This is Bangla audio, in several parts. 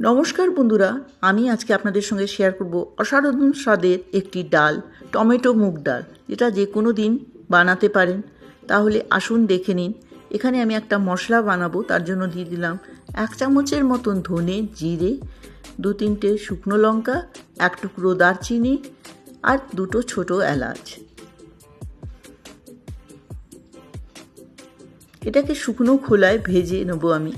নমস্কার বন্ধুরা, আমি আজকে আপনাদের সঙ্গে শেয়ার করব অসাধারণ স্বাদের একটি ডাল, টমেটো মুগ ডাল, যেটা যে কোনো দিন বানাতে পারেন। তাহলে আসুন দেখে নিন। এখানে আমি একটা মশলা বানাবো, তার জন্য দিয়ে দিলাম এক চামচের মতন ধনে জিরে, দু তিনটে শুকনো লঙ্কা, এক টুকরো দারচিনি আর দুটো ছোট এলাচ। এটাকে শুকনো খোলায় ভেজে নেব আমি।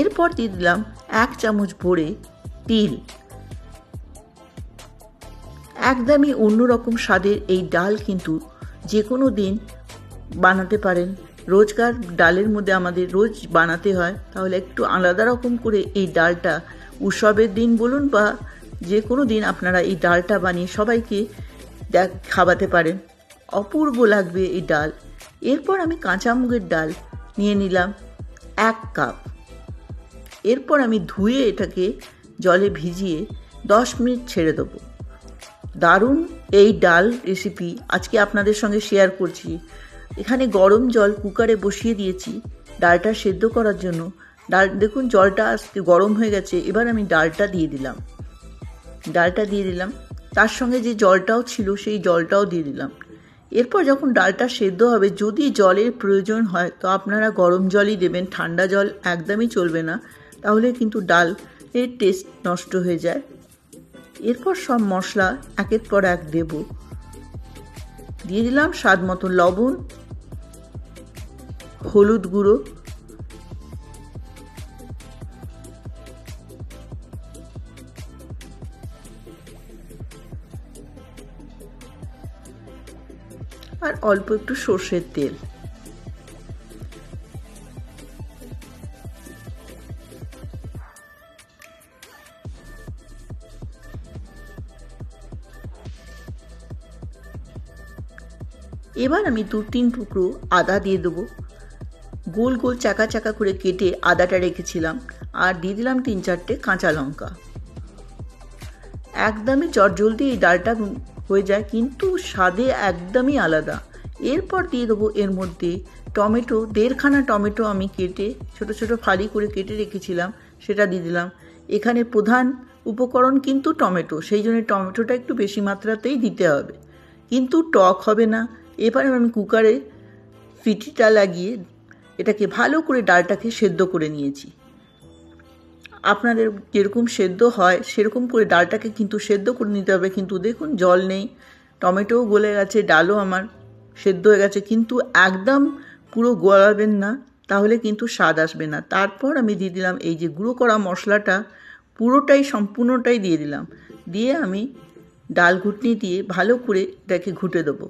এরপর দিয়ে দিলাম এক চামচ ভরে তিল। একদমই অন্যরকম স্বাদের এই ডাল কিন্তু যে কোনো দিন বানাতে পারেন। রোজকার ডালের মধ্যে আমাদের রোজ বানাতে হয়। তাহলে একটু আলাদা রকম করে এই ডালটা উৎসবের দিন বলুন বা যে কোনো দিন আপনারা এই ডালটা বানিয়ে সবাইকে দেখ খাওয়াতে পারেন। অপূর্ব লাগবে এই ডাল। এরপর আমি কাঁচা মুগের ডাল নিয়ে নিলাম এক কাপ। এরপর আমি ধুয়ে এটাকে জলে ভিজিয়ে দশ মিনিট ছেড়ে দেবো। দারুণ এই ডাল রেসিপি আজকে আপনাদের সঙ্গে শেয়ার করছি। এখানে গরম জল কুকারে বসিয়ে দিয়েছি ডালটা সেদ্ধ করার জন্য। ডাল, দেখুন জলটা আজকে গরম হয়ে গেছে, এবার আমি ডালটা দিয়ে দিলাম। ডালটা দিয়ে দিলাম। তার সঙ্গে যে জলটাও ছিল সেই জলটাও দিয়ে দিলাম। এরপর যখন ডালটা সেদ্ধ হবে, যদি জলের প্রয়োজন হয়, তো আপনারা গরম জলই দেবেন, ঠান্ডা জল একদমই চলবে না। তাহলে কিন্তু ডাল এর টেস্ট নষ্ট হয়ে যায়। এরপর সব মশলা একের পর এক দেব। দিয়ে দিলাম স্বাদ মতো লবণ, হলুদ গুঁড়ো, আর অল্প একটু সর্ষের তেল। এবার আমি দু তিন টুকরো আদা দিয়ে দেবো। গোল গোল চাকা চাকা করে কেটে আদাটা রেখেছিলাম আর দিয়ে দিলাম তিন চারটে কাঁচা লঙ্কা। একদমই চটজলদি এই ডালটা হয়ে যায়, কিন্তু স্বাদে একদমই আলাদা। এরপর দিয়ে দেবো এর মধ্যে টমেটো, দেড়খানা টমেটো আমি কেটে ছোট ছোট ফালি করে কেটে রেখেছিলাম, সেটা দিয়ে দিলাম। এখানে প্রধান উপকরণ কিন্তু টমেটো, সেই জন্য টমেটোটা একটু বেশি মাত্রাতেই দিতে হবে। কিন্তু টক হবে না এবার আমি কুকারে ফিটিটা লাগিয়ে এটাকে ভালো করে ডালটাকে সেদ্ধ করে নিয়েছি। আপনাদের যেরকম সেদ্ধ হয়, সেরকম করে ডালটাকে কিন্তু সেদ্ধ করে নিতে হবে। কিন্তু দেখুন, জল নেই, টমেটোও গলে গেছে, ডালও আমার সেদ্ধ হয়ে গেছে। কিন্তু একদম পুরো গলাবেন না, তাহলে কিন্তু স্বাদ আসবে না। তারপর আমি দিয়ে দিলাম এই যে গুঁড়ো করা মশলাটা, পুরোটাই সম্পূর্ণটাই দিয়ে দিলাম। দিয়ে আমি ডাল ঘুটনি দিয়ে ভালো করে এটাকে ঘুটে দেবো।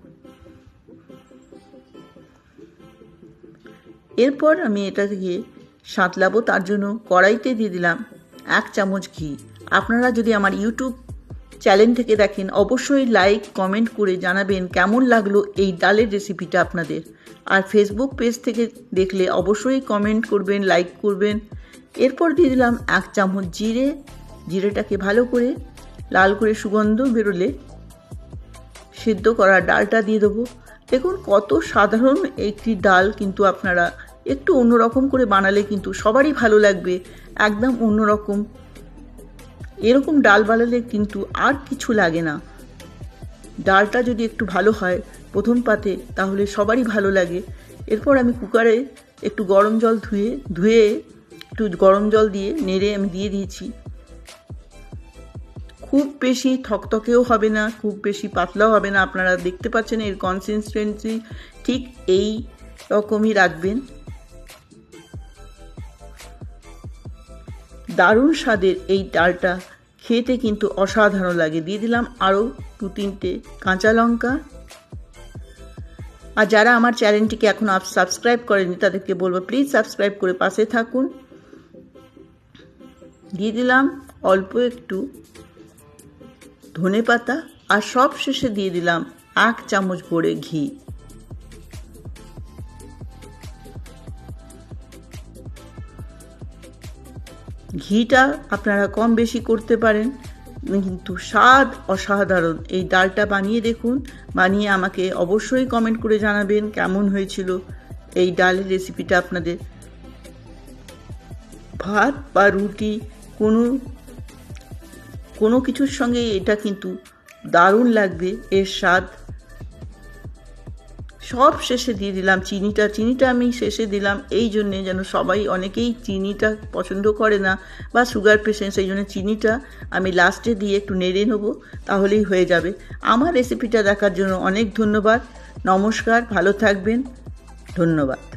এরপর আমি এটা থেকে সাঁতলাবো, তার জন্য কড়াইতে দিয়ে দিলাম এক চামচ ঘি। আপনারা যদি আমার ইউটিউব চ্যানেল থেকে দেখেন, অবশ্যই লাইক, কমেন্ট করে জানাবেন কেমন লাগল এই ডালের রেসিপিটা আপনাদের। আর ফেসবুক পেজ থেকে দেখলে অবশ্যই কমেন্ট করবেন, লাইক করবেন। এরপর দিয়ে দিলাম এক চামচ জিরে। জিরেটাকে ভালো করে লাল করে সুগন্ধ বেরোলে সিদ্ধ করা ডালটা দিয়ে দেবো। দেখুন কত সাধারণ একটি ডাল কিন্তু আপনারা একটু অন্যরকম করে বানালে কিন্তু সবারই ভালো লাগবে, একদম অন্যরকম। এরকম ডাল বানালে কিন্তু আর কিছু লাগে না। ডালটা যদি একটু ভালো হয় প্রথম পাতে, তাহলে সবারই ভালো লাগে। এরপর আমি কুকারে একটু গরম জল ধুয়ে ধুয়ে একটু গরম জল দিয়ে নেড়ে আমি দিয়ে দিয়েছি। খুব বেশি থকথকেও হবে না, খুব বেশি পাতলাও হবে না। আপনারা দেখতে পাচ্ছেন এর কনসিস্টেন্সি ঠিক এই রকমই রাখবেন। দারুণ স্বাদের এই ডালটা। খেতে কিন্তু অসাধারণ লাগে। দিয়ে দিলাম আরও দু তিনটে কাঁচা লঙ্কা। আর যারা আমার চ্যানেলটিকে এখন সাবস্ক্রাইব করেনি তাদেরকে বলব প্লিজ সাবস্ক্রাইব করে পাশে থাকুন। দিয়ে দিলাম অল্প একটু ধনে পাতা আর সব শেষে দিয়ে দিলাম এক চামচ ভরে ঘি। ঘিটা আপনারা কম বেশি করতে পারেন। কিন্তু স্বাদ অসাধারণ। এই ডালটা বানিয়ে দেখুন। বানিয়ে আমাকে অবশ্যই কমেন্ট করে জানাবেন কেমন হয়েছিল এই ডালের রেসিপিটা আপনাদের। ভাত বা রুটি কোনো কোনো কিছুর সঙ্গে এটা কিন্তু দারুণ লাগবে। এর স্বাদ সব শেষে দিয়ে দিলাম চিনিটা চিনিটা আমি শেষে দিলাম। এই জন্যে যেন সবাই অনেকেই চিনিটা পছন্দ করে না বা সুগার পেশেন্ট সেই জন্য চিনিটা আমি লাস্টে দিয়ে একটু নেড়ে নেব, তাহলেই হয়ে যাবে। আমার রেসিপিটা দেখার জন্য অনেক ধন্যবাদ। নমস্কার, ভালো থাকবেন। ধন্যবাদ।